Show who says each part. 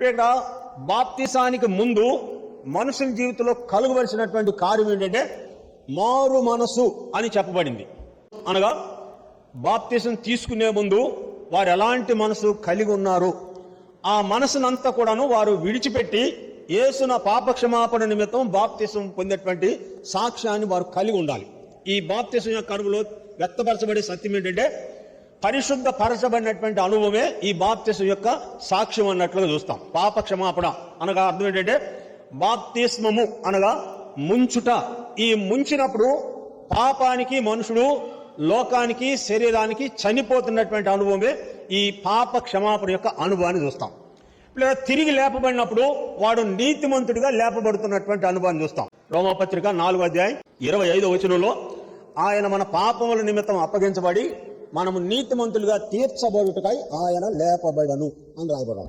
Speaker 1: ఇక్కడ బాప్తిసానికి ముందు మనుషుల జీవితంలో కలుగవలసినటువంటి కార్యం ఏంటంటే మారు మనసు అని చెప్పబడింది. అనగా బాప్తిసం తీసుకునే ముందు వారు ఎలాంటి మనసు కలిగి ఉన్నారు? ఆ మనసునంతా కూడాను వారు విడిచిపెట్టి ఏసున పాపక్షమాపణ నిమిత్తం బాప్తిసం పొందేటువంటి సాక్ష్యాన్ని వారు కలిగి ఉండాలి. ఈ బాప్తిసం యొక్క కరువులో వ్యక్తపరచబడే సత్యం ఏంటంటే పరిశుద్ధ పరచబడినటువంటి అనుభవమే ఈ బాప్తిసం యొక్క సాక్ష్యం అన్నట్లుగా చూస్తాం. పాప క్షమాపణ అనగా అర్థం ఏంటంటే బాప్తిస్మము అనగా ముంచుట. ఈ ముంచినప్పుడు పాపానికి మనుషుడు లోకానికి శరీరానికి చనిపోతున్నటువంటి అనుభవమే ఈ పాప క్షమాపణ యొక్క అనుభవాన్ని చూస్తాం. లేదా తిరిగి లేపబడినప్పుడు వాడు నీతిమంతుడిగా లేపబడుతున్నటువంటి అనుభవాన్ని చూస్తాం. రోమపత్రిక నాలుగో అధ్యాయం ఇరవై ఐదో వచనంలో ఆయన మన పాపముల నిమిత్తం అప్పగించబడి మనము నీతిమంతులుగా తీర్చబడుటకై ఆయన లేపబడను అని రాయబడాలి